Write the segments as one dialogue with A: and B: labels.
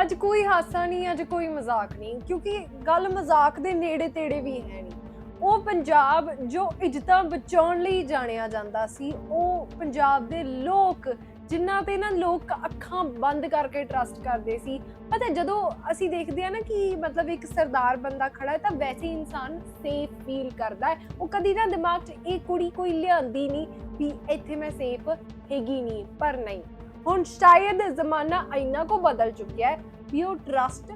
A: ਅੱਜ ਕੋਈ ਹਾਸਾ ਨਹੀਂ, ਅੱਜ ਕੋਈ ਮਜ਼ਾਕ ਨਹੀਂ, ਕਿਉਂਕਿ ਗੱਲ ਮਜ਼ਾਕ ਦੇ ਨੇੜੇ ਤੇੜੇ ਵੀ ਹੈ ਨਹੀਂ। ਉਹ ਪੰਜਾਬ ਜੋ ਇੱਜ਼ਤਾਂ ਬਚਾਉਣ ਲਈ ਜਾਣਿਆ ਜਾਂਦਾ ਸੀ, ਉਹ ਪੰਜਾਬ ਦੇ ਲੋਕ, ਜਿਨ੍ਹਾਂ ਤੇ ਨਾ ਲੋਕ ਅੱਖਾਂ ਬੰਦ ਕਰਕੇ ਟਰਸਟ ਕਰਦੇ ਸੀ। ਪਤਾ, ਜਦੋਂ ਅਸੀਂ ਦੇਖਦੇ ਆ ਨਾ ਕਿ ਮਤਲਬ ਇੱਕ ਸਰਦਾਰ ਬੰਦਾ ਖੜਾ ਹੈ, ਤਾਂ ਵੈਸੇ ਇਨਸਾਨ ਸੇਫ ਫੀਲ ਕਰਦਾ ਹੈ। ਉਹ ਕਦੀ ਨਾ ਦਿਮਾਗ 'ਚ ਇਹ ਕੁੜੀ ਕੋਈ ਲਿਆਂਦੀ ਨਹੀਂ ਵੀ ਇੱਥੇ ਮੈਂ ਸੇਫ ਹੈਗੀ ਨਹੀਂ, ਪਰ ਨਹੀਂ। ਹੁਣ ਸ਼ਾਇਦ ਜ਼ਮਾਨਾ ਇੰਨਾ ਕੋ ਬਦਲ ਚੁੱਕਿਆ ਹੈ ਵੀ ਉਹ ਟਰਸਟ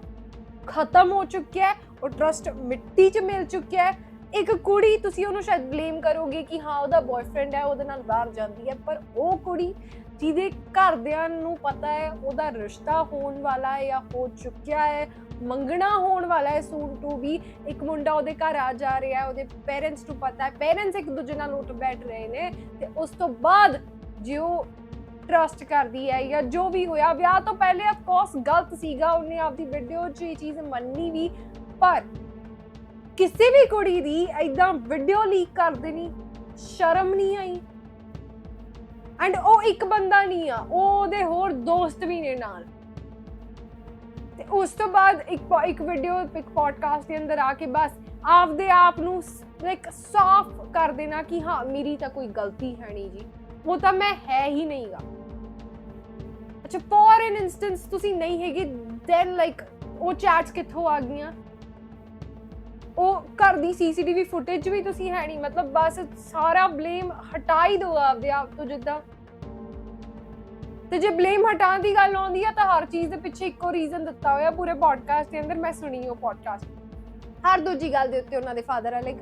A: ਖਤਮ ਹੋ ਚੁੱਕਿਆ ਹੈ, ਉਹ ਟਰਸਟ ਮਿੱਟੀ 'ਚ ਮਿਲ ਚੁੱਕਿਆ ਹੈ। ਇੱਕ ਕੁੜੀ, ਤੁਸੀਂ ਉਹਨੂੰ ਸ਼ਾਇਦ ਬਲੇਮ ਕਰੋਗੇ ਕਿ ਹਾਂ, ਉਹਦਾ ਬॉयਫ੍ਰੈਂਡ ਹੈ, ਉਹਦੇ ਨਾਲ ਬਾਹਰ ਜਾਂਦੀ ਹੈ, ਪਰ ਉਹ ਕੁੜੀ ਜਿਹਦੇ ਘਰਦਿਆਂ ਨੂੰ ਪਤਾ ਹੈ, ਉਹਦਾ ਰਿਸ਼ਤਾ ਹੋਣ ਵਾਲਾ ਹੈ ਜਾਂ ਹੋ ਚੁੱਕਿਆ ਹੈ, ਮੰਗਣਾ ਹੋਣ ਵਾਲਾ ਹੈ ਸੂਨ ਟੂ ਵੀ ਇੱਕ ਮੁੰਡਾ ਉਹਦੇ ਘਰ ਆ ਜਾ ਰਿਹਾ ਹੈ, ਉਹਦੇ ਪੇਰੈਂਟਸ ਨੂੰ ਪਤਾ ਹੈ ਪੇਰੈਂਟਸ ਇੱਕ ਦੂਜੇ ਨਾਲ ਉੱਠ ਬੈਠ ਰਹੇ ਨੇ ਤੇ ਉਸ ਤੋਂ ਬਾਅਦ ਜੇ ਉਹ ਟਰਸਟ ਕਰਦੀ ਹੈ ਜਾਂ ਜੋ ਵੀ ਹੋਇਆ, ਵਿਆਹ ਤੋਂ ਪਹਿਲੇ ਆਫ ਕੋਰਸ ਗਲਤ ਸੀਗਾ, ਉਹਨੇ ਆਪਦੀ ਵੀਡੀਓ 'ਚ ਇਹ ਚੀਜ਼ ਮੰਨੀ ਵੀ, ਪਰ ਕਿਸੇ ਵੀ ਕੁੜੀ ਦੀ ਐਦਾਂ ਵੀਡੀਓ ਲੀਕ ਕਰ ਦੇਣੀ, ਸ਼ਰਮ ਨਹੀਂ ਆਈ। ਐਂਡ ਉਹ ਇੱਕ ਬੰਦਾ ਨਹੀਂ ਆ, ਉਹ ਉਹਦੇ ਹੋਰ ਦੋਸਤ ਵੀ ਨੇ ਨਾਲ। ਤੇ ਉਸ ਤੋਂ ਬਾਅਦ ਇੱਕ ਇੱਕ ਵੀਡੀਓ ਇੱਕ ਪੋਡਕਾਸਟ ਦੇ ਅੰਦਰ ਆ ਕੇ ਬਸ ਆਪਦੇ ਆਪ ਨੂੰ ਲਾਈਕ ਸਾਫ਼ ਕਰ ਦੇਣਾ ਕਿ ਹਾਂ, ਮੇਰੀ ਤਾਂ ਕੋਈ ਗਲਤੀ ਹੈ ਨਹੀਂ ਜੀ। ਉਹ ਤਾਂ ਮੈਂ ਹੈ ਹੀ ਨਹੀਂਗਾ। ਅੱਛਾ ਫॉर ਐਨ ਇਨਸਟੈਂਸ ਤੁਸੀਂ ਨਹੀਂ ਹੈਗੇ ਦੈਨ ਲਾਈਕ ਉਹ ਚੈਟਸ ਕਿੱਥੋਂ ਆ ਗਈਆਂ? ਉਹ ਘਰ ਦੀ ਸੀਸੀਟੀਵੀ ਫੁਟੇਜ ਵੀ ਤੁਸੀਂ ਹੈ ਨਹੀਂ, ਮਤਲਬ ਬਸ ਸਾਰਾ ਬਲੇਮ ਹਟਾ ਹੀ ਦਿਓ ਆਪਦੇ ਆਪ ਤੋਂ ਜਿੱਦਾਂ। ਤੇ ਜੇ ਬਲੇਮ ਹਟਾਉਣ ਦੀ ਗੱਲ ਆਉਂਦੀ ਆ ਤਾਂ ਹਰ ਚੀਜ਼ ਦੇ ਪਿੱਛੇ ਇੱਕੋ ਰੀਜ਼ਨ ਦਿੱਤਾ ਹੋਇਆ ਪੂਰੇ ਪੋਡਕਾਸਟ ਦੇ ਅੰਦਰ, ਮੈਂ ਸੁਣੀ ਉਹ ਪੋਡਕਾਸਟ ਹਰ ਦੂਜੀ ਗੱਲ ਦੇ ਉੱਤੇ ਉਹਨਾਂ ਦੇ ਫਾਦਰ ਆ ਲਾਈਕ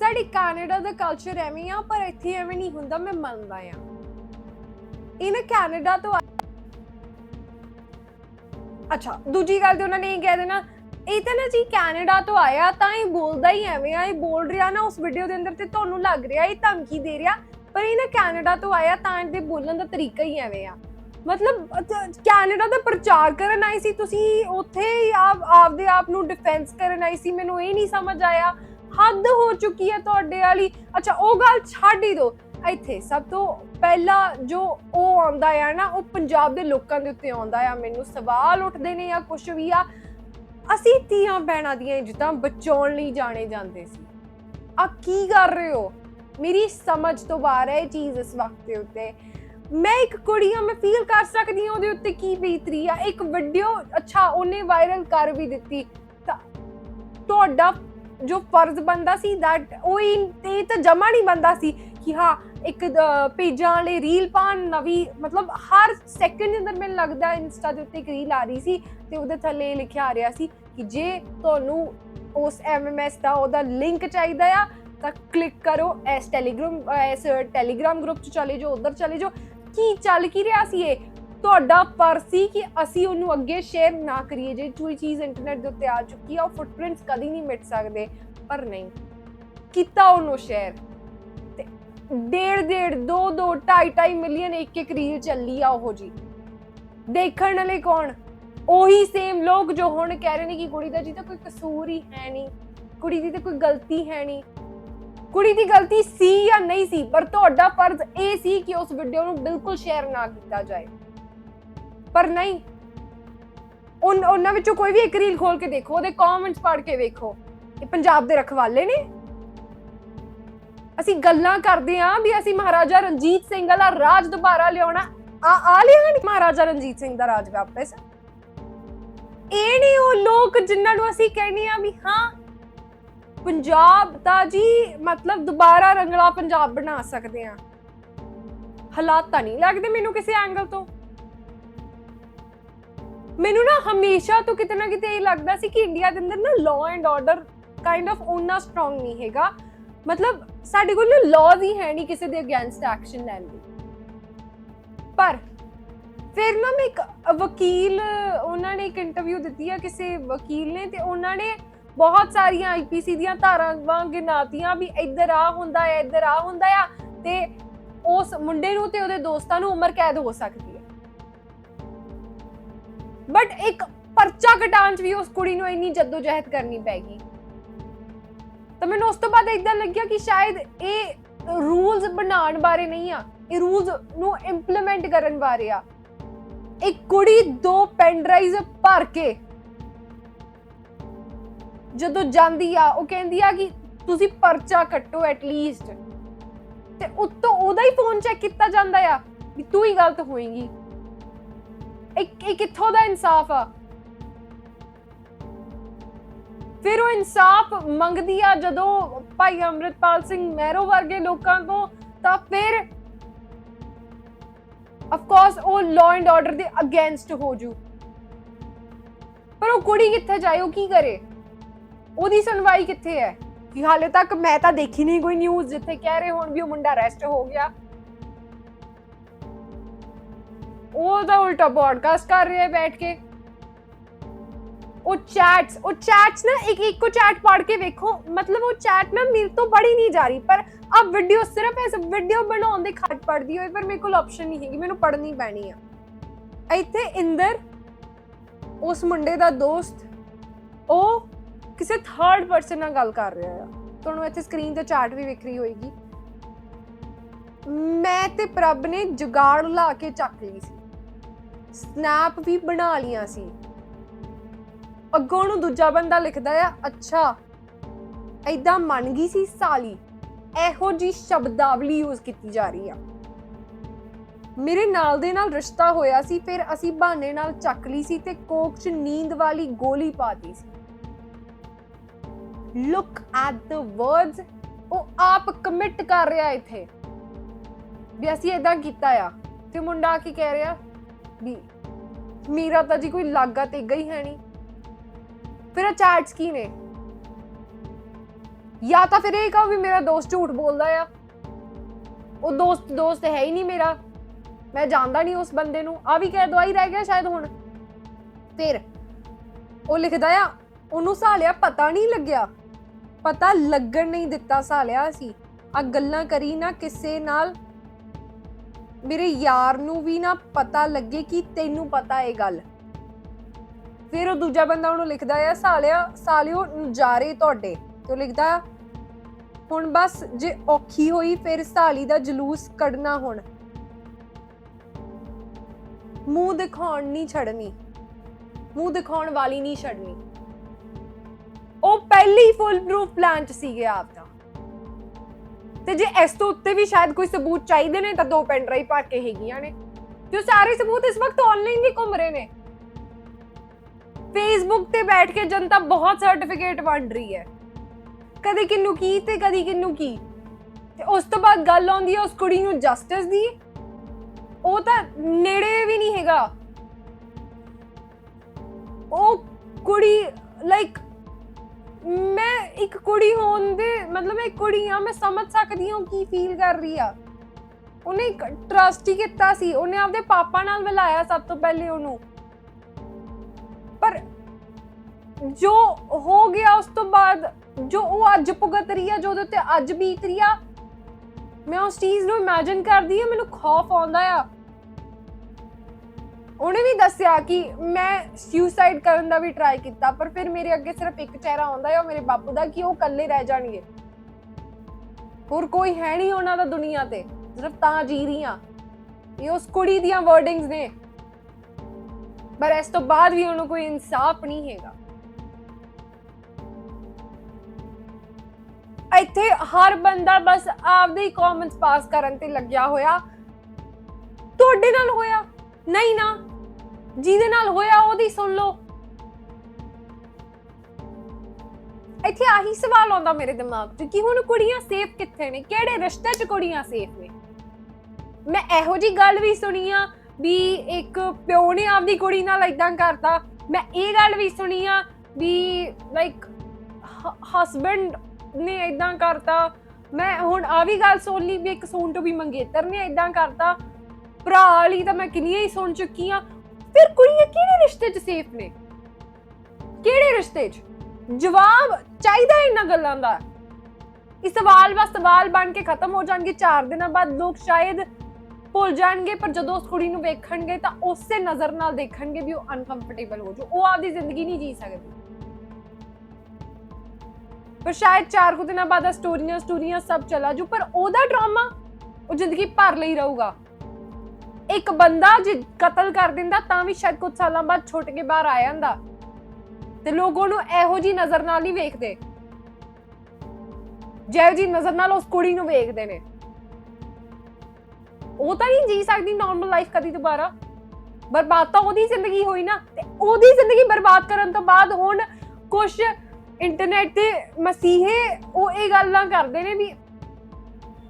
A: ਸਾਡੀ ਕੈਨੇਡਾ ਦਾ ਕਲਚਰ ਐਵੇਂ ਆ, ਪਰ ਇੱਥੇ ਐਵੇਂ ਨਹੀਂ ਹੁੰਦਾ, ਮੈਂ ਮੰਨਦਾ ਆ। ਇਹ ਕੈਨੇਡਾ ਤੋਂ ਅੱਛਾ, ਦੂਜੀ ਗੱਲ ਤੇ ਉਹਨਾਂ ਨੇ ਇਹ ਕਹਿ ਦੇਣਾ, ਇਹ ਤਾਂ ਨਾ ਜੀ ਕੈਨੇਡਾ ਤੋਂ ਆਇਆ, ਤਾਂ ਇਹ ਬੋਲਦਾ ਹੀ ਐਵੇਂ ਆ, ਇਹ ਬੋਲ ਰਿਹਾ ਨਾ ਉਸ ਵੀਡੀਓ ਦੇ ਅੰਦਰ ਤੇ ਤੁਹਾਨੂੰ ਲੱਗ ਰਿਹਾ, ਇਹ ਧਮਕੀ ਦੇ ਰਿਹਾ, ਪਰ ਇਹ ਨਾ ਕੈਨੇਡਾ ਤੋਂ ਆਇਆ, ਤਾਂ ਇਹਦੇ ਬੋਲਣ ਦਾ ਤਰੀਕਾ ਹੀ ਐਵੇਂ ਆ। ਮਤਲਬ ਕੈਨੇਡਾ ਦਾ ਪ੍ਰਚਾਰ ਕਰਨ ਆਈ ਸੀ, ਤੁਸੀਂ ਉੱਥੇ ਆਪ, ਆਪਦੇ ਆਪ ਨੂੰ ਡਿਫੈਂਸ ਕਰਨ ਆਈ ਸੀ, ਮੈਨੂੰ ਇਹ ਨਹੀਂ ਸਮਝ ਆਇਆ। ਹੱਦ ਹੋ ਚੁੱਕੀ ਹੈ ਤੁਹਾਡੇ ਵਾਲੀ। ਅੱਛਾ, ਉਹ ਗੱਲ ਛੱਡ ਹੀ ਦਿਓ। ਇੱਥੇ ਸਭ ਤੋਂ ਪਹਿਲਾ ਜੋ ਉਹ ਆਉਂਦਾ ਆ ਨਾ, ਉਹ ਪੰਜਾਬ ਦੇ ਲੋਕਾਂ ਦੇ ਉੱਤੇ ਆਉਂਦਾ ਆ। ਮੈਨੂੰ ਸਵਾਲ ਉੱਠਦੇ ਨੇ ਜਾਂ ਕੁਝ ਵੀ ਆ। ਅਸੀਂ ਧੀਆਂ ਭੈਣਾਂ ਦੀਆਂ ਇੱਜ਼ਤਾਂ ਬਚਾਉਣ ਲਈ ਜਾਣੇ ਜਾਂਦੇ ਸੀ। ਆ ਕੀ ਕਰ ਰਹੇ ਹੋ? ਮੇਰੀ ਸਮਝ ਤੋਂ ਬਾਹਰ ਹੈ ਇਹ ਚੀਜ਼ ਇਸ ਵਕਤ ਦੇ ਉੱਤੇ। ਮੈਂ ਇੱਕ ਕੁੜੀ ਆ, ਮੈਂ ਫੀਲ ਕਰ ਸਕਦੀ ਹਾਂ ਉਹਦੇ ਉੱਤੇ ਕੀ ਬੀਤਰੀ ਆ। ਇੱਕ ਵੀਡੀਓ, ਅੱਛਾ, ਉਹਨੇ ਵਾਇਰਲ ਕਰ ਵੀ ਦਿੱਤੀ। ਤਾਂ ਤੁਹਾਡਾ ਜੋ ਫਰਜ਼ ਬੰਦਾ ਸੀ ਦੈਟ ਉਹ, ਇਹ ਤਾਂ ਜਮਾ ਨਹੀਂ ਬੰਦਾ ਸੀ ਕਿ ਹਾਂ ਇੱਕ ਪੇਜਾਂ ਵਾਲੇ ਰੀਲ ਪਾਣ ਨਵੀਂ, ਮਤਲਬ ਹਰ ਸੈਕਿੰਡ ਦੇ ਅੰਦਰ ਮੈਨੂੰ ਲੱਗਦਾ ਇੰਸਟਾ ਦੇ ਉੱਤੇ ਇੱਕ ਰੀਲ ਆ ਰਹੀ ਸੀ ਤੇ ਉਹਦੇ ਥੱਲੇ ਇਹ ਲਿਖਿਆ ਆ ਰਿਹਾ ਸੀ ਕਿ ਜੇ ਤੁਹਾਨੂੰ ਉਸ ਐਮਐਮਐਸ ਦਾ ਉਹਦਾ ਲਿੰਕ ਚਾਹੀਦਾ ਆ, ਤਾਂ ਕਲਿੱਕ ਕਰੋ। ਇਸ ਟੈਲੀਗ੍ਰਾਮ ਇਸ ਟੈਲੀਗ੍ਰਾਮ ਗਰੁੱਪ ਚ ਚਲੇ ਜਾਓ, ਉਧਰ ਚਲੇ ਜਾਓ। ਕੀ ਚੱਲ ਕੀ ਰਿਹਾ ਸੀ ਇਹ? ਤੁਹਾਡਾ ਫਰਜ਼ ਸੀ ਕਿ ਅਸੀਂ ਉਹਨੂੰ ਅੱਗੇ ਸ਼ੇਅਰ ਨਾ ਕਰੀਏ, ਜੇ ਕੋਈ ਚੀਜ਼ ਇੰਟਰਨੈਟ ਦੇ ਉੱਤੇ ਆ ਚੁੱਕੀ ਆ, ਉਹ ਫੁੱਟਪ੍ਰਿੰਟਸ ਕਦੀ ਨਹੀਂ ਮਿਟ ਸਕਦੇ। ਪਰ ਨਹੀਂ, ਕੀਤਾ ਉਹਨੂੰ ਸ਼ੇਅਰ ਡੇਢ ਡੇਢ, ਦੋ ਦੋ, ਢਾਈ ਢਾਈ ਮਿਲੀਅਨ ਇੱਕ ਇੱਕ ਰੀਲ ਚੱਲੀ ਆ ਉਹ ਜੀ। ਦੇਖਣ ਵਾਲੇ ਕੌਣ? ਉਹੀ ਸੇਮ ਲੋਕ ਜੋ ਹੁਣ ਕਹਿ ਰਹੇ ਨੇ ਕਿ ਕੁੜੀ ਦਾ ਜੀ ਤਾਂ ਕੋਈ ਕਸੂਰ ਹੀ ਹੈ ਨਹੀਂ। ਕੁੜੀ ਦੀ ਤਾਂ ਕੋਈ ਗਲਤੀ ਹੈ ਨਹੀਂ। ਕੁੜੀ ਦੀ ਗਲਤੀ ਸੀ ਜਾਂ ਨਹੀਂ ਸੀ, ਪਰ ਤੁਹਾਡਾ ਫਰਜ਼ ਇਹ ਸੀ ਕਿ ਉਸ ਵੀਡੀਓ ਨੂੰ ਬਿਲਕੁਲ ਸ਼ੇਅਰ ਨਾ ਕੀਤਾ ਜਾਏ। ਪਰ ਨਹੀਂ। ਉਹਨਾਂ ਵਿੱਚੋਂ ਕੋਈ ਵੀ ਇੱਕ ਰੀਲ ਖੋਲ ਕੇ ਦੇਖੋ, ਉਹਦੇ ਕਮੈਂਟਸ ਪੜ੍ਹ ਕੇ ਵੇਖੋ। ਇਹ ਪੰਜਾਬ ਦੇ ਰਖਵਾਲੇ ਨੇ। ਅਸੀਂ ਗੱਲਾਂ ਕਰਦੇ ਆਂ ਵੀ ਅਸੀਂ ਮਹਾਰਾਜਾ ਰਣਜੀਤ ਸਿੰਘ ਵਾਲਾ ਰਾਜ ਦੁਬਾਰਾ ਲਿਆਉਣਾ। ਆ ਆ ਲਿਆ ਨੀ ਮਹਾਰਾਜਾ ਰਣਜੀਤ ਸਿੰਘ ਦਾ ਰਾਜ ਵਾਪਸ? ਇਹ ਨਹੀਂ ਉਹ ਲੋਕ ਜਿਨ੍ਹਾਂ ਨੂੰ ਅਸੀਂ ਕਹਿੰਦੇ ਆ ਵੀ ਹਾਂ, ਪੰਜਾਬ ਦਾ ਜੀ ਮਤਲਬ ਦੁਬਾਰਾ ਰੰਗਲਾ ਪੰਜਾਬ ਬਣਾ ਸਕਦੇ ਆ। ਹਾਲਾਤ ਤਾਂ ਨਹੀਂ ਲੱਗਦੇ ਮੈਨੂੰ ਕਿਸੇ ਐਂਗਲ ਤੋਂ। ਮੈਨੂੰ ਨਾ ਹਮੇਸ਼ਾ ਤੋਂ ਕਿਤੇ ਨਾ ਕਿਤੇ ਇਹ ਲੱਗਦਾ ਸੀ ਕਿ ਇੰਡੀਆ ਦੇ ਅੰਦਰ ਨਾ law and order kind of ਓਨਾ ਸਟਰੋਂਗ ਨਹੀਂ ਹੈਗਾ। ਮਤਲਬ ਸਾਡੇ ਕੋਲ ਨਾ ਲਾਜ਼ ਹੀ ਹੈ ਨਹੀਂ ਕਿਸੇ ਦੇ ਅਗੇਂਸਟ ਐਕਸ਼ਨ ਲੈਣ ਦੀ। ਪਰ ਫਿਰ ਨਾ ਮੈਂ ਇੱਕ ਵਕੀਲ, ਉਹਨਾਂ ਨੇ ਇੱਕ ਇੰਟਰਵਿਊ ਦਿੱਤੀ ਆ ਕਿਸੇ ਵਕੀਲ ਨੇ ਤੇ ਉਹਨਾਂ ਨੇ ਬਹੁਤ ਸਾਰੀਆਂ ਆਈਪੀਸੀ ਦੀਆਂ ਧਾਰਾਵਾਂ ਗਿਣਾਤੀਆਂ ਵੀ ਇੱਧਰ ਆ ਹੁੰਦਾ ਹੈ, ਇੱਧਰ ਆ ਹੁੰਦਾ ਆ ਤੇ ਉਸ ਮੁੰਡੇ ਨੂੰ ਤੇ ਉਹਦੇ ਦੋਸਤਾਂ ਨੂੰ ਉਮਰ ਕੈਦ ਹੋ ਸਕਦੀ ਹੈ। ਬਟ ਇੱਕ ਪਰਚਾ ਕਟਾਉਣ 'ਚ ਵੀ ਉਸ ਕੁੜੀ ਨੂੰ ਇੰਨੀ ਜੱਦੋ ਜਹਿਦ ਕਰਨੀ ਪੈਗੀ ਤਾਂ ਮੈਨੂੰ ਉਸ ਤੋਂ ਬਾਅਦ ਇਦਾਂ ਲੱਗਿਆ ਕਿ ਸ਼ਾਇਦ ਇਹ ਰੂਲਸ ਬਣਾਉਣ ਬਾਰੇ ਨਹੀਂ ਆ। ਇਹ ਰੂਲਸ ਨੂੰ ਇੰਪਲੀਮੈਂਟ ਕਰਨ ਬਾਰੇ ਆ। ਇੱਕ ਕੁੜੀ ਦੋ ਪੈਨ ਡਰਾਈਵਸ ਭਰ ਕੇ ਜਦੋਂ ਜਾਂਦੀ ਆ, ਉਹ ਕਹਿੰਦੀ ਆ ਕਿ ਤੁਸੀਂ ਪਰਚਾ ਕੱਟੋ ਐਟ ਲੀਸਟ ਤੇ ਉੱਤੋਂ ਉਹਦਾ ਹੀ ਫੋਨ ਚੈੱਕ ਕੀਤਾ ਜਾਂਦਾ ਆ, ਵੀ ਤੂੰ ਹੀ ਗਲਤ ਹੋਏਗੀ। ਇੱਕ ਇਹ ਕਿੱਥੋਂ ਦਾ ਇਨਸਾਫ ਆ। ਫਿਰ ਉਹ ਇਨਸਾਫ ਮੰਗਦੀ ਆ। ਜਦੋਂ ਭਾਈ ਅੰਮ੍ਰਿਤਪਾਲ ਸਿੰਘ ਮਹਿਰੋ ਵਰਗੇ ਲੋਕਾਂ ਤੋਂ, ਤਾਂ ਫਿਰ ਆਫ ਕੋਰਸ ਉਹ ਲਾਅ ਐਂਡ ਆਰਡਰ ਦੇ ਅਗੇਂਸਟ ਹੋ ਜੂ। ਪਰ ਉਹ ਕੁੜੀ ਕਿੱਥੇ ਜਾਏ, ਉਹ ਕੀ ਕਰੇ? ਉਹਦੀ ਸੁਣਵਾਈ ਕਿੱਥੇ ਹੈ? ਕਿ ਹਾਲੇ ਤੱਕ ਮੈਂ ਤਾਂ ਦੇਖੀ ਨਹੀਂ ਕੋਈ ਨਿਊਜ਼ ਜਿੱਥੇ ਕਹਿ ਰਹੇ ਹੋਣ ਵੀ ਉਹ ਮੁੰਡਾ ਅਰੈਸਟ ਹੋ ਗਿਆ। ਉਹ ਤਾਂ ਉਲਟਾ ਪੋਡਕਾਸਟ ਕਰ ਰਿਹਾ ਬੈਠ ਕੇ। ਉਹ ਚੈਟਸ ਉਹ ਚੈਟਸ ਨਾ ਇੱਕ ਇੱਕੋ ਚੈਟ ਪੜ ਕੇ ਵੇਖੋ, ਮਤਲਬ ਉਹ ਚੈਟ ਨਾ ਮੇਰੇ ਤੋਂ ਪੜੀ ਨਹੀਂ ਜਾ ਰਹੀ, ਪਰ ਅਬ ਵੀਡੀਓ ਸਿਰਫ ਇਸ ਵੀਡੀਓ ਬਣਾਉਣ ਦੇ ਖੱਟ ਪੜਦੀ ਹੋਈ ਪਰ ਮੇਰੇ ਕੋਲ ਆਪਸ਼ਨ ਨਹੀਂ ਹੈਗੀ, ਮੈਨੂੰ ਪੜਨੀ ਪੈਣੀ ਆ। ਇੱਥੇ ਇੰਦਰ, ਉਸ ਮੁੰਡੇ ਦਾ ਦੋਸਤ, ਉਹ ਕਿਸੇ ਥਰਡ ਪਰਸਨ ਨਾਲ ਗੱਲ ਕਰ ਰਿਹਾ ਆ। ਤੁਹਾਨੂੰ ਇੱਥੇ ਸਕਰੀਨ ਤੇ ਚਾਰਟ ਵੀ ਵਿਖ ਰਹੀ ਹੋਏਗੀ। ਮੈਂ ਤੇ ਪ੍ਰਭ ਨੇ ਜੁਗਾੜ ਲਾ ਕੇ ਚੱਕ ਲਈ ਸੀ। ਸਨੈਪ ਵੀ ਬਣਾ ਲੀਆਂ ਸੀ। ਅੱਗੋਂ ਨੂੰ ਦੂਜਾ ਬੰਦਾ ਲਿਖਦਾ ਆ, ਅੱਛਾ ਐਦਾਂ ਮੰਨ ਗਈ ਸੀ ਸਾਲੀ, ਇਹੋ ਜੀ ਸ਼ਬਦਾਵਲੀ ਯੂਜ਼ ਕੀਤੀ ਜਾ ਰਹੀ ਆ। ਮੇਰੇ ਨਾਲ ਦੇ ਨਾਲ ਰਿਸ਼ਤਾ ਹੋਇਆ ਸੀ, ਫਿਰ ਅਸੀਂ ਬਹਾਨੇ ਨਾਲ ਚੱਕ ਲਈ ਸੀ ਤੇ ਕੋਕ 'ਚ ਨੀਂਦ ਵਾਲੀ ਗੋਲੀ ਪਾਤੀ ਸੀ। ਲੁੱਕ ਐਟ ਦ ਵਰਡਸ ਉਹ ਆਪ ਕਮਿਟ ਕਰ ਰਿਹਾ ਇੱਥੇ। ਵੀ ਅਸੀਂ ਇਦਾਂ ਕੀਤਾ ਆ, ਤੇ ਮੁੰਡਾ ਕੀ ਕਹਿ ਰਿਹਾ? ਵੀ, ਮੇਰਾ ਤਾਂ ਜੀ ਕੋਈ ਲਾਗਾ ਤੇ ਗਈ ਹੈ ਨਹੀਂ। ਫਿਰ ਇਹ ਕੀ ਨੇ ਜਾਂ ਤਾਂ ਫਿਰ ਇਹ ਕਹੋ ਵੀ ਮੇਰਾ ਦੋਸਤ ਝੂਠ ਬੋਲਦਾ ਆ ਉਹ ਦੋਸਤ ਦੋਸਤ ਹੈ ਹੀ ਨਹੀਂ ਮੇਰਾ ਮੈਂ ਜਾਣਦਾ ਨਹੀਂ ਉਸ ਬੰਦੇ ਨੂੰ ਆ ਵੀ ਕਹਿ ਦਵਾਈ ਰਹਿ ਗਿਆ ਸ਼ਾਇਦ ਹੁਣ ਫਿਰ ਉਹ ਲਿਖਦਾ ਆ ਉਹਨੂੰ ਸਾਲਿਆ ਪਤਾ ਨਹੀਂ ਲੱਗਿਆ ਪਤਾ ਲੱਗਣ ਨਹੀਂ ਦਿੱਤਾ ਸਾਲਿਆ ਸੀ ਆ ਗੱਲਾਂ ਕਰੀ ਨਾ ਕਿਸੇ ਨਾਲ ਮੇਰੇ ਯਾਰ ਨੂੰ ਵੀ ਨਾ ਪਤਾ ਲੱਗੇ ਕਿ ਤੈਨੂੰ ਪਤਾ ਇਹ ਗੱਲ ਫਿਰ ਉਹ ਦੂਜਾ ਬੰਦਾ ਉਹਨੂੰ ਲਿਖਦਾ ਆ, ਸਾਲਿਆ, ਸਾਲਿਓ, ਨਜ਼ਾਰੇ ਤੁਹਾਡੇ। ਤੇ ਉਹ ਲਿਖਦਾ, ਹੁਣ ਬਸ ਜੇ ਔਖੀ ਹੋਈ ਫਿਰ ਸਾਲੀ ਦਾ ਜਲੂਸ ਕੱਢਣਾ ਹੁਣ। ਮੂੰਹ ਦਿਖਾਉਣ ਨਹੀਂ ਛੱਡਣੀ। ਮੂੰਹ ਦਿਖਾਉਣ ਵਾਲੀ ਨਹੀਂ ਛੱਡਣੀ। ਉਹ ਪਹਿਲੀ ਫੁੱਲ ਪ੍ਰੂਫ ਪਲਾਨ ਚ ਸੀਗੇ ਆਪਦਾ ਤੇ। ਜੇ ਇਸ ਤੋਂ ਉੱਤੇ ਵੀ ਸ਼ਾਇਦ ਕੋਈ ਸਬੂਤ ਚਾਹੀਦੇ ਨੇ ਤਾਂ ਦੋ ਪੈਨ ਡਰਾਈਵ ਭਰ ਕੇ ਹੈਗੀਆਂ ਨੇ। ਤੇ ਉਹ ਸਾਰੇ ਸਬੂਤ ਇਸ ਵਕਤ ਆਨਲਾਈਨ ਵੀ ਘੁੰਮ ਰਹੇ ਨੇ। ਫੇਸਬੁੱਕ ਤੇ ਬੈਠ ਕੇ ਜਨਤਾ ਬਹੁਤ ਸਰਟੀਫਿਕੇਟ ਵੰਡ ਰਹੀ ਹੈ। ਕਦੇ ਕਿੰਨੂੰ ਕੀ ਤੇ ਕਦੀ ਕਿੰਨੂੰ ਕੀ। ਤੇ ਉਸ ਤੋਂ ਬਾਅਦ ਗੱਲ ਆਉਂਦੀ ਹੈ ਉਸ ਕੁੜੀ ਨੂੰ ਜਸਟਿਸ ਦੀ। ਉਹ ਤਾਂ ਨੇੜੇ ਵੀ ਨਹੀਂ ਹੈਗਾ। ਉਹ ਕੁੜੀ ਲਾਈਕ ਮੈਂ ਇੱਕ ਕੁੜੀ ਹੋਣ ਦੇ, ਮਤਲਬ ਇੱਕ ਕੁੜੀ ਆ ਮੈਂ ਸਮਝ ਸਕਦੀ ਹਾਂ ਉਹ ਕੀ ਫੀਲ ਕਰ ਰਹੀ ਆ। ਉਹਨੇ ਟਰਸਟ ਹੀ ਕੀਤਾ ਸੀ। ਉਹਨੇ ਆਪਦੇ ਪਾਪਾ ਨਾਲ ਮਿਲਾਇਆ ਸਭ ਤੋਂ ਪਹਿਲੇ ਉਹਨੂੰ। ਪਰ ਜੋ ਹੋ ਗਿਆ ਉਸ ਤੋਂ ਬਾਅਦ, ਜੋ ਉਹ ਅੱਜ ਭੁਗਤ ਰਹੀ ਆ, ਜੋ ਉਹਦੇ ਉੱਤੇ ਅੱਜ ਬੀਤ ਰਹੀ ਆ, ਮੈਂ ਉਸ ਚੀਜ਼ ਨੂੰ ਇਮੇਜਿਨ ਕਰਦੀ ਆ ਮੈਨੂੰ ਖੌਫ ਆਉਂਦਾ ਆ। ਉਹਨੇ ਵੀ ਦੱਸਿਆ ਕਿ ਮੈਂ ਸੁਸਾਈਡ ਕਰਨ ਦਾ ਵੀ ਟਰਾਈ ਕੀਤਾ, ਪਰ ਫਿਰ ਮੇਰੇ ਅੱਗੇ ਸਿਰਫ ਇੱਕ ਚਿਹਰਾ ਆਉਂਦਾ ਹੈ ਉਹ ਮੇਰੇ ਬਾਪੂ ਦਾ ਕਿ ਉਹ ਇਕੱਲੇ ਰਹਿ ਜਾਣਗੇ। ਹੋਰ ਕੋਈ ਹੈ ਨਹੀਂ ਉਹਨਾਂ ਦਾ ਦੁਨੀਆ ਤੇ, ਸਿਰਫ ਤਾਂ ਜੀ ਰਹੀ ਆ ਇਹ ਉਸ ਕੁੜੀ ਦੀਆਂ ਵਰਡਿੰਗਸ ਨੇ। ਪਰ ਇਸ ਤੋਂ ਬਾਅਦ ਵੀ ਉਹਨੂੰ ਕੋਈ ਇਨਸਾਫ ਨਹੀਂ ਹੈਗਾ। ਇੱਥੇ ਹਰ ਬੰਦਾ ਬਸ ਆਪਦੇ ਹੀ ਕਮੈਂਟਸ ਪਾਸ ਕਰਨ ਤੇ ਲੱਗਿਆ ਹੋਇਆ। ਤੁਹਾਡੇ ਨਾਲ ਹੋਇਆ? ਨਹੀਂ ਨਾ। ਜਿਹਦੇ ਨਾਲ ਹੋਇਆ ਉਹਦੀ ਸੁਣ ਲਓ। ਇੱਥੇ ਆਹੀ ਸਵਾਲ ਆਉਂਦਾ ਮੇਰੇ ਦਿਮਾਗ 'ਚ ਕਿ ਹੁਣ ਕੁੜੀਆਂ ਸੇਫ ਕਿੱਥੇ ਨੇ? ਕਿਹੜੇ ਰਿਸ਼ਤੇ 'ਚ ਕੁੜੀਆਂ ਸੇਫ ਨੇ? ਮੈਂ ਇਹੋ ਜੀ ਗੱਲ ਵੀ ਸੁਣੀ ਆ ਵੀ ਇੱਕ ਪਿਓ ਨੇ ਆਪਦੀ ਕੁੜੀ ਨਾਲ ਇਦਾਂ ਕਰਤਾ। ਮੈਂ ਇਹ ਗੱਲ ਵੀ ਸੁਣੀ ਆ ਵੀ ਲਾਈਕ ਹਸਬੰਡ ਨੇ ਇਦਾਂ ਕਰਤਾ। ਮੈਂ ਹੁਣ ਆ ਵੀ ਗੱਲ ਸੁਣ ਲਈ ਵੀ ਇੱਕ ਸੂਨ ਤੋਂ ਵੀ ਮੰਗੇਤਰ ਨੇ ਇਦਾਂ ਕਰਤਾ। ਭਰਾ ਵਾਲੀ ਤਾਂ ਮੈਂ ਕਿੰਨੀਆਂ ਹੀ ਸੁਣ ਚੁੱਕੀ ਆ। ਫਿਰ ਕੁੜੀਆਂ ਕਿਹੜੇ ਰਿਸ਼ਤੇ 'ਚ ਸੇਫ ਨੇ? ਕਿਹੜੇ ਰਿਸ਼ਤੇ 'ਚ? ਜਵਾਬ ਚਾਹੀਦਾ ਇਹਨਾਂ ਗੱਲਾਂ ਦਾ। ਇਹ ਸਵਾਲ ਬਸ ਸਵਾਲ ਬਣ ਕੇ ਖਤਮ ਹੋ ਜਾਣਗੇ। 4 ਦਿਨਾਂ ਬਾਅਦ ਲੋਕ ਸ਼ਾਇਦ ਭੁੱਲ ਜਾਣਗੇ, ਪਰ ਜਦੋਂ ਉਸ ਕੁੜੀ ਨੂੰ ਵੇਖਣਗੇ ਤਾਂ ਉਸੇ ਨਜ਼ਰ ਨਾਲ ਦੇਖਣਗੇ ਵੀ ਉਹ ਅਨਕੰਫਰਟੇਬਲ ਹੋ ਜੋ ਉਹ ਆਪਦੀ ਜ਼ਿੰਦਗੀ ਨਹੀਂ ਜੀ ਸਕਦੀ। ਪਰ ਸ਼ਾਇਦ 4 ਕੁ ਦਿਨਾਂ ਬਾਅਦ ਸਟੋਰੀਆਂ ਸਟੋਰੀਆਂ ਸਭ ਚਲਾ ਜੂ ਪਰ ਉਹਦਾ ਡਰਾਮਾ ਉਹ ਜ਼ਿੰਦਗੀ ਭਰ ਲਈ ਰਹੂਗਾ। ਇੱਕ ਬੰਦਾ ਜੇ ਕਤਲ ਕਰ ਦਿੰਦਾ ਤਾਂ ਵੀ ਸ਼ਾਇਦ ਕੁਝ ਸਾਲਾਂ ਬਾਅਦ ਛੁੱਟ ਕੇ ਬਾਹਰ ਆ ਜਾਂਦਾ। ਤੇ ਲੋਕ ਉਹਨੂੰ ਇਹੋ ਜੀ ਨਜ਼ਰ ਨਾਲ ਨਹੀਂ ਵੇਖਦੇ। ਜਿਹੋ ਜੀ ਨਜ਼ਰ ਨਾਲ ਉਸ ਕੁੜੀ ਨੂੰ ਵੇਖਦੇ ਨੇ। ਉਹ ਤਾਂ ਨਹੀਂ ਜੀ ਸਕਦੀ ਨਾਰਮਲ ਲਾਈਫ ਕਦੀ ਦੁਬਾਰਾ। ਬਰਬਾਦ ਤਾਂ ਉਹਦੀ ਜ਼ਿੰਦਗੀ ਹੋਈ ਨਾ, ਤੇ ਉਹਦੀ ਜ਼ਿੰਦਗੀ ਬਰਬਾਦ ਕਰਨ ਤੋਂ ਬਾਅਦ ਹੁਣ ਕੁਝ ਇੰਟਰਨੈਟ ਤੇ ਮਸੀਹੇ ਉਹ ਇਹ ਗੱਲਾਂ ਕਰਦੇ ਨੇ ਵੀ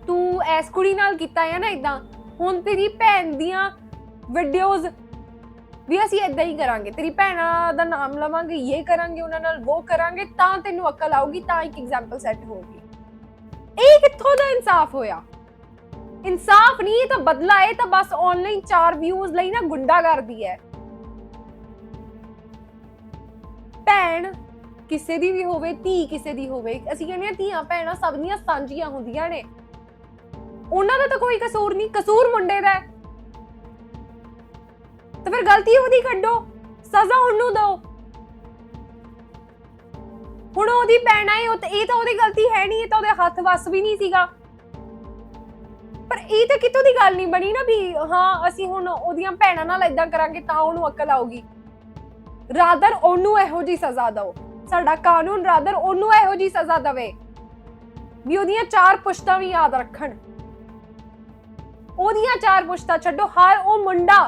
A: ਤੂੰ ਐਸ ਕੁੜੀ ਨਾਲ ਕੀਤਾ ਹੈ ਨਾ ਇਦਾਂ ਹੁਣ ਤੇਰੀ ਭੈਣ ਦੀਆਂ ਵੀਡੀਓਜ਼ ਵੀ ਅਸੀਂ ਇਦਾਂ ਹੀ ਕਰਾਂਗੇ। ਤੇਰੀ ਭੈਣਾਂ ਦਾ ਨਾਮ ਲਵਾਂਗੇ, ਇਹ ਕਰਾਂਗੇ, ਉਹਨਾਂ ਨਾਲ ਉਹ ਕਰਾਂਗੇ, ਤਾਂ ਤੈਨੂੰ ਅਕਲ ਆਊਗੀ, ਤਾਂ ਇੱਕ ਐਗਜ਼ਾਮਪਲ ਸੈੱਟ ਹੋਊਗੀ। ਇਹ ਕਿੱਥੋਂ ਦਾ ਇਨਸਾਫ ਹੋਇਆ? ਇਨਸਾਫ ਨਹੀਂ ਤਾਂ ਬਦਲਾ ਇਹ ਤਾਂ ਬਸ ਆਨਲਾਈਨ ਚਾਰ ਵਿਊਜ਼ ਲਈ ਨਾ ਗੁੰਡਾ ਕਰਦੀ ਹੈ। ਭੈਣ ਕਿਸੇ ਦੀ ਵੀ ਹੋਵੇ, ਧੀ ਕਿਸੇ ਦੀ ਹੋਵੇ, ਅਸੀਂ ਕਹਿੰਦੇ ਆ ਧੀਆਂ ਭੈਣਾਂ ਸਭ ਦੀਆਂ ਸਾਂਝੀਆਂ ਹੁੰਦੀਆਂ ਨੇ। ਉਹਨਾਂ ਦਾ ਤਾਂ ਕੋਈ ਕਸੂਰ ਨਹੀਂ, ਕਸੂਰ ਮੁੰਡੇ ਦਾ ਹੈ। ਤਾਂ ਫਿਰ ਗਲਤੀ ਉਹਦੀ ਕੱਢੋ, ਸਜ਼ਾ ਉਹਨੂੰ ਦਿਓ। ਹੁਣ ਉਹਦੀ ਭੈਣ ਆਈ ਉਹ ਤਾਂ ਇਹ ਤਾਂ ਉਹਦੀ ਗਲਤੀ ਹੈ ਨਹੀਂ, ਇਹ ਤਾਂ ਉਹਦੇ ਹੱਥ ਵੱਸ ਵੀ ਨਹੀਂ ਸੀਗਾ। ਪਰ ਇਹ ਤਾਂ ਕਿਤੋਂ ਦੀ ਗੱਲ ਨਹੀਂ ਬਣੀ ਨਾ ਵੀ ਹਾਂ, ਅਸੀਂ ਹੁਣ ਉਹਦੀਆਂ ਭੈਣਾਂ ਨਾਲ ਇਦਾਂ ਕਰਾਂਗੇ ਤਾਂ ਉਹਨੂੰ ਅਕਲ ਆਊਗੀ। ਰਾਦਰ, ਉਹਨੂੰ ਇਹੋ ਜੀ ਸਜ਼ਾ ਦਿਓ। ਸਾਡਾ ਕਾਨੂੰਨ ਰਾਦਰ, ਉਹਨੂੰ ਇਹੋ ਜੀ ਸਜ਼ਾ ਦੇਵੇ। ਵੀ ਉਹਦੀਆਂ ਚਾਰ ਪੁਸ਼ਤਾਂ ਵੀ ਯਾਦ ਰੱਖਣ। ਉਹਦੀਆਂ ਚਾਰ ਪੁਸ਼ਤਾਂ ਛੱਡੋ ਹਰ ਉਹ ਮੁੰਡਾ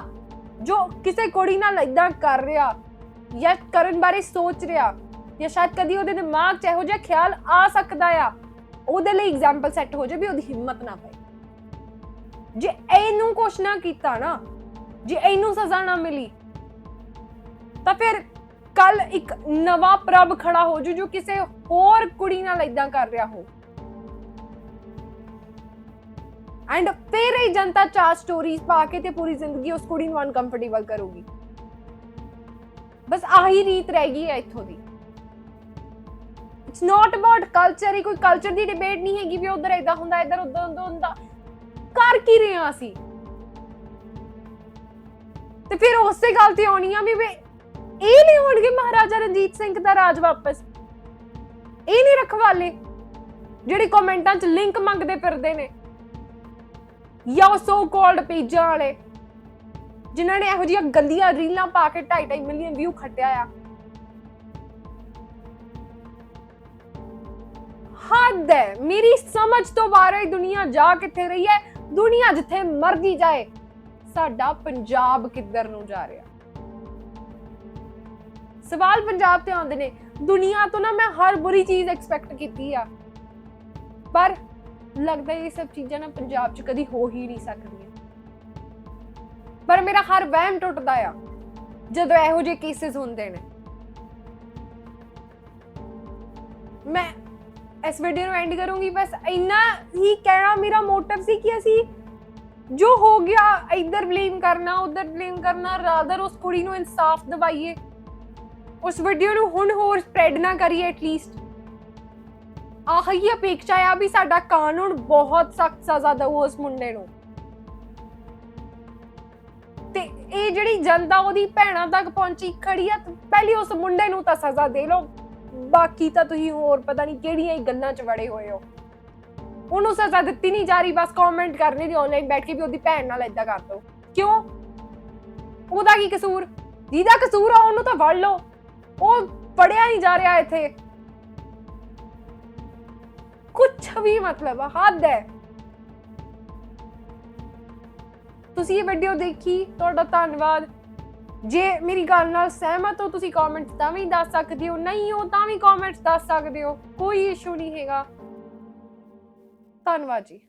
A: ਜੋ ਕਿਸੇ ਕੁੜੀ ਨਾਲ ਇਦਾਂ ਕਰ ਰਿਹਾ ਜਾਂ ਕਰਨ ਬਾਰੇ ਸੋਚ ਰਿਹਾ ਜਾਂ ਸ਼ਾਇਦ ਕਦੀ ਉਹਦੇ ਦਿਮਾਗ 'ਚ ਇਹੋ ਜਿਹਾ ਖਿਆਲ ਆ ਸਕਦਾ ਆ, ਉਹਦੇ ਲਈ ਐਗਜ਼ਾਮਪਲ ਸੈੱਟ ਹੋ ਜਾਵੇ ਵੀ ਉਹਦੀ ਹਿੰਮਤ ਨਾ ਪਏ। ਜੇ ਇਹਨੂੰ ਕੁਛ ਨਾ ਕੀਤਾ ਨਾ, ਜੇ ਇਹਨੂੰ ਸਜ਼ਾ ਨਾ ਮਿਲੀ, ਤਾਂ ਫਿਰ ਕੱਲ ਇੱਕ ਨਵਾਂ ਪ੍ਰਭ ਖੜਾ ਹੋ ਜੂ ਜੋ ਕਿਸੇ ਹੋਰ ਕੁੜੀ ਨਾਲ ਇਦਾਂ ਕਰ ਰਿਹਾ ਹੋ। ਐਂਡ ਫਿਰ ਇਹ ਜਨਤਾ ਚਾਰ ਸਟੋਰੀਜ਼ ਪਾ ਕੇ ਤੇ ਪੂਰੀ ਜ਼ਿੰਦਗੀ ਉਸ ਕੁੜੀ ਨੂੰ ਅਨਕੰਫਰਟੇਬਲ ਕਰੂਗੀ। ਬਸ ਆਹੀ ਰੀਤ ਰਹਿ ਗਈ ਹੈ ਇੱਥੋਂ ਦੀ। ਇਟਸ ਨਾਟ ਅਬਾਊਟ ਕਲਚਰ ਹੀ, ਕੋਈ ਕਲਚਰ ਦੀ ਡਿਬੇਟ ਨਹੀਂ ਹੈਗੀ ਵੀ ਉਧਰ ਇਦਾਂ ਹੁੰਦਾ, ਇਧਰ ਉਧਰ ਉਧਰ ਹੁੰਦਾ ਕਰ ਕੀ ਰਹੇ ਹਾਂ ਅਸੀਂ? ਤੇ ਫਿਰ ਉਸੇ ਗੱਲ ਤੇ ਆਉਣੀ ਆ ਵੀ ਵੀ ਇਹ ਨਹੀਂ ਹੋਣਗੇ ਮਹਾਰਾਜਾ ਰਣਜੀਤ ਸਿੰਘ ਦਾ ਰਾਜ ਵਾਪਸ। ਇਹ ਨਹੀਂ ਰਖਵਾਲੇ, ਜਿਹੜੇ ਕਮੈਂਟਾਂ 'ਚ ਲਿੰਕ ਮੰਗਦੇ ਫਿਰਦੇ ਨੇ। ਜਾਂ ਸੋ ਕਾਲਡ ਪੇਜਾਂ ਵਾਲੇ, ਜਿਨ੍ਹਾਂ ਨੇ ਇਹੋ ਜਿਹੀਆਂ ਗੰਦੀਆਂ ਰੀਲਾਂ ਪਾ ਕੇ 2.5 ਮਿਲੀਅਨ ਵਿਊ ਖੱਟਿਆ ਆ। ਹੱਦ ਹੈ, ਮੇਰੀ ਸਮਝ ਤੋਂ ਬਾਹਰ ਹੈ ਦੁਨੀਆ ਜਾ ਕਿੱਥੇ ਰਹੀ ਹੈ? ਦੁਨੀਆ ਜਿੱਥੇ ਮਰਦੀ ਜਾਏ, ਸਾਡਾ ਪੰਜਾਬ ਕਿੱਧਰ ਨੂੰ ਜਾ ਰਿਹਾ? ਸਵਾਲ ਪੰਜਾਬ ਤੇ ਆਉਂਦੇ ਨੇ, ਦੁਨੀਆ ਤੋਂ ਨਾ ਮੈਂ ਹਰ ਬੁਰੀ ਚੀਜ਼ ਐਕਸਪੈਕਟ ਕੀਤੀ ਆ। ਪਰ ਲੱਗਦਾ ਇਹ ਸਭ ਚੀਜ਼ਾਂ ਨਾ ਪੰਜਾਬ 'ਚ ਕਦੀ ਹੋ ਹੀ ਨਹੀਂ ਸਕਦੀਆਂ। ਪਰ ਮੇਰਾ ਹਰ ਵਹਿਮ ਟੁੱਟਦਾ ਆ, ਜਦੋਂ ਇਹੋ ਜਿਹੇ ਕੇਸਿਸ ਹੁੰਦੇ ਨੇ। ਮੈਂ ਇਸ ਵੀਡੀਓ ਨੂੰ ਐਂਡ ਕਰੂੰਗੀ, ਬਸ ਇੰਨਾ ਹੀ ਕਹਿਣਾ ਮੇਰਾ ਮੋਟਿਵ ਸੀ ਕਿ ਅਸੀਂ ਜੋ ਹੋ ਗਿਆ, ਇੱਧਰ ਬਲੇਮ ਕਰਨਾ, ਉਧਰ ਬਲੇਮ ਕਰਨਾ ਰਾਦਰ ਉਸ ਕੁੜੀ ਨੂੰ ਇਨਸਾਫ ਦਿਵਾਈਏ। ਉਸ ਵੀਡੀਓ ਨੂੰ ਹੁਣ ਹੋਰ ਸਪਰੈਡ ਨਾ ਕਰੀਏ ਐਟਲੀਸਟ ਆਹੀ ਅਪੇਕਸ਼ਾ ਆ ਵੀ ਸਾਡਾ ਕਾਨੂੰਨ ਬਹੁਤ ਸਖਤ ਸਜ਼ਾ ਦਊ ਉਸ ਮੁੰਡੇ ਨੂੰ। ਤੇ ਇਹ ਜਿਹੜੀ ਜਨਤਾ ਉਹਦੀ ਭੈਣਾਂ ਤੱਕ ਪਹੁੰਚੀ ਖੜੀ ਆ, ਪਹਿਲੀ ਉਸ ਮੁੰਡੇ ਨੂੰ ਤਾਂ ਸਜ਼ਾ ਦੇ ਲਓ। ਬਾਕੀ ਤਾਂ ਤੁਸੀਂ ਹੋਰ ਪਤਾ ਨਹੀਂ ਕਿਹੜੀਆਂ ਹੀ ਗੱਲਾਂ 'ਚ ਵੜੇ ਹੋਏ ਹੋ। ਉਹਨੂੰ ਸਜ਼ਾ ਦਿੱਤੀ ਨਹੀਂ ਜਾ ਰਹੀ, ਬਸ ਕਮੈਂਟ ਕਰਨੇ ਦੀ ਆਨਲਾਈਨ ਬੈਠ ਕੇ ਵੀ ਉਹਦੀ ਭੈਣ ਨਾਲ ਏਦਾਂ ਕਰ ਦੋ। ਕਿਉਂ? ਉਹਦਾ ਕੀ ਕਸੂਰ? ਜਿਹਦਾ ਕਸੂਰ ਆ, ਉਹਨੂੰ ਤਾਂ ਵੜ ਲਓ। ਉਹ ਪੜਿਆ ਨਹੀਂ ਜਾ ਰਿਹਾ ਇੱਥੇ। ਕੁਛ ਵੀ ਮਤਲਬ ਹੱਦ ਹੈ। ਤੁਸੀਂ ਇਹ ਵੀਡੀਓ ਦੇਖੀ? ਤੁਹਾਡਾ ਧੰਨਵਾਦ। ਜੇ ਮੇਰੀ ਗੱਲ ਨਾਲ ਸਹਿਮਤ ਹੋ, ਤੁਸੀਂ ਕਮੈਂਟ ਤਾਂ ਵੀ ਦੱਸ ਸਕਦੇ ਹੋ, ਨਹੀਂ ਹੋ ਤਾਂ ਵੀ ਕਮੈਂਟਸ ਦੱਸ ਸਕਦੇ ਹੋ, ਕੋਈ ਇਸ਼ੂ ਨਹੀਂ ਹੈਗਾ। ਧੰਨਵਾਦ ਜੀ।